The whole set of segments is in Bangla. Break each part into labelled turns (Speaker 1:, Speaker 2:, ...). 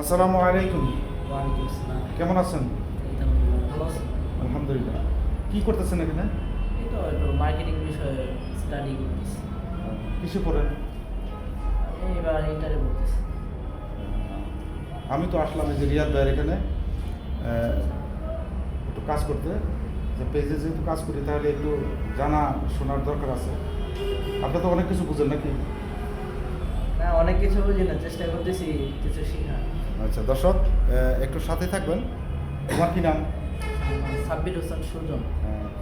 Speaker 1: আসসালামু আলাইকুম। কেমন আছেন
Speaker 2: আলহামদুলিল্লাহ ভালো আছেন?
Speaker 1: আলহামদুলিল্লাহ। কি করতেছেন এখানে?
Speaker 2: মার্কেটিং বিষয়ে স্টাডি করতেছি।
Speaker 1: কিসে পড়েন?
Speaker 2: আমি এবার ইন্টারে পড়তেছি।
Speaker 1: আমি তো আসলাম এই যে রিয়াদ ভাইয়ের এখানে। একটু কাজ করতে। যে পেজে যেহেতু কাজ করি তাহলে একটু জানা শোনার দরকার আছে। আপনি তো অনেক কিছু বুঝেন নাকি?
Speaker 2: না অনেক কিছু বুঝি না চেষ্টা করতেছি কিছু শেখার।
Speaker 1: আচ্ছা দর্শক একটু সাথে থাকবেন। তোমার কি নাম?
Speaker 2: সাব্বির হোসেন সুজন।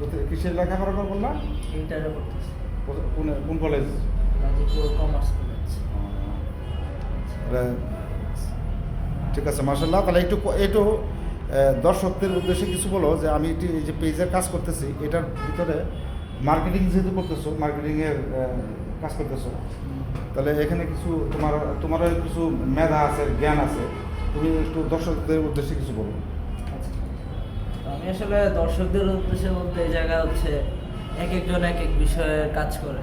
Speaker 1: কোথায়- কিসের লেখাপড়া করব না?
Speaker 2: ইন্টারে পড়তেছি।
Speaker 1: কোন কোন কলেজ
Speaker 2: গাজীপুর কমার্স কলেজ
Speaker 1: ঠিক আছে মার্শাল্লাহ তাহলে একটু একটু দর্শকদের উদ্দেশ্যে কিছু বলো যে আমি এই যে পেজের কাজ করতেছি এটার ভিতরে মার্কেটিং যেহেতু করতেছো মার্কেটিংয়ের কাজ করতেছো, তাহলে এখানে কিছু তোমার, তোমারও কিছু মেধা আছে, জ্ঞান আছে, তুমি একটু দর্শকদের উদ্দেশ্যে কিছু বলো
Speaker 2: আচ্ছা। আমি আসলে দর্শকদের উদ্দেশ্যে বলতে এই জায়গা হচ্ছে এক একজন এক এক বিষয়ে কাজ করে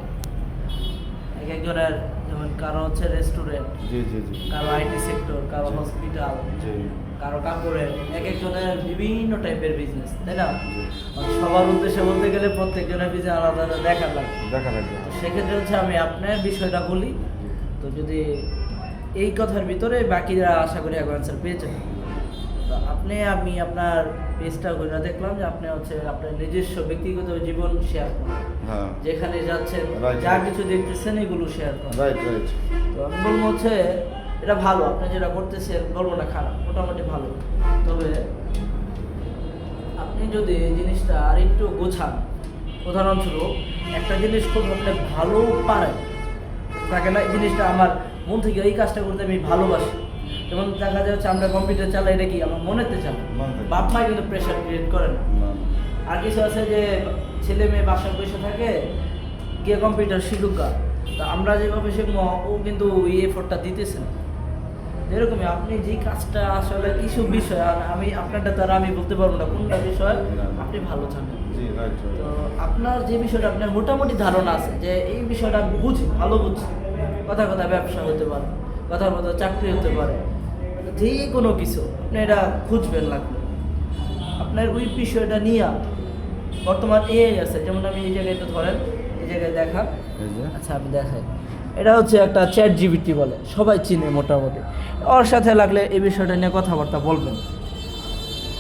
Speaker 2: এক একজনের যেমন কারও হচ্ছে রেস্টুরেন্ট
Speaker 1: জি জি জি।
Speaker 2: কারও আইটি সেক্টর
Speaker 1: কারও
Speaker 2: হসপিটাল
Speaker 1: জি।
Speaker 2: কারও কাপড়ের এক একজনের বিভিন্ন টাইপের বিজনেস তাই না? সবার উদ্দেশ্যে বলতে গেলে প্রত্যেকজনের বিজনেস আলাদা আলাদা দেখা লাগে।
Speaker 1: দেখা লাগবে
Speaker 2: সেক্ষেত্রে হচ্ছে আমি আপনার বিষয়টা বলি। তো যদি এই কথার ভিতরে বাকিরা আশা করি এক পেয়েছেন পেয়ে তো আপনি আমি আপনার পেজটা ঘুরে দেখলাম যে আপনি হচ্ছে আপনার নিজস্ব ব্যক্তিগত জীবন শেয়ার করেন।
Speaker 1: হ্যাঁ।
Speaker 2: যেখানে যাচ্ছেন যা কিছু দেখতেছেন এগুলো শেয়ার করেন।
Speaker 1: রাইট রাইট
Speaker 2: তো আমি বলব হচ্ছে এটা ভালো আপনি যেটা করতেছেন বলব না খারাপ মোটামুটি ভালো। তবে আপনি যদি এই জিনিসটা আর একটু গোছান উদাহরণস্বরূপ একটা জিনিস খুব আপনি ভালো পারেন থাকে না এই জিনিসটা আমার মন থেকে এই কাজটা করতে আমি ভালোবাসি। যেমন দেখা যাচ্ছে আমরা কম্পিউটার চালাই এটা কি আমার মনেতে চালাই
Speaker 1: মন।
Speaker 2: বাপ মা কিন্তু প্রেশার ক্রিয়েট করে না। আর কিছু আছে যে ছেলে মেয়ে বাসায় বসে থাকে গিয়ে কম্পিউটার শিখুক তা আমরা যেভাবে শিখব ও কিন্তু এই এফোর্টটা দিতেছে না। এরকমই আপনি যে কাজটা আসলে কিছু বিষয় আর আমি আপনারটা তারা আমি বলতে পারব না কোনটা বিষয় আপনি ভালো
Speaker 1: রাইট
Speaker 2: তো আপনার যে বিষয়টা আপনার মোটামুটি ধারণা আছে যে এই বিষয়টা বুঝি ভালো বুঝি। কথা কথা ব্যবসা হতে পারে কথা কথা চাকরি হতে পারে যে কোনো কিছু আপনি এটা খুঁজবেন লাগবে আপনার ওই বিষয়টা নিয়ে বর্তমান এআই আছে যেমন আমি এই জায়গায় ধরেন এই জায়গায় দেখা। আচ্ছা আমি দেখাই। এটা হচ্ছে একটা চ্যাট জিবিটি বলে সবাই চিনে মোটামুটি। ওর সাথে লাগলে এই বিষয়টা নিয়ে কথাবার্তা বলবেন।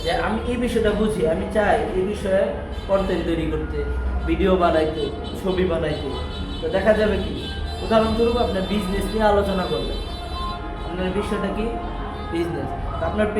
Speaker 2: যে আমি এই বিষয়টা বুঝি আমি চাই এই বিষয়ে কন্টেন্ট তৈরি করতে ভিডিও বানাইতে ছবি বানাইতে। তো দেখা যাবে কি উদাহরণস্বরূপ আপনার বিজনেস নিয়ে আলোচনা করবেন। আপনার বিষয়টা কি? বিজনেস আপনার page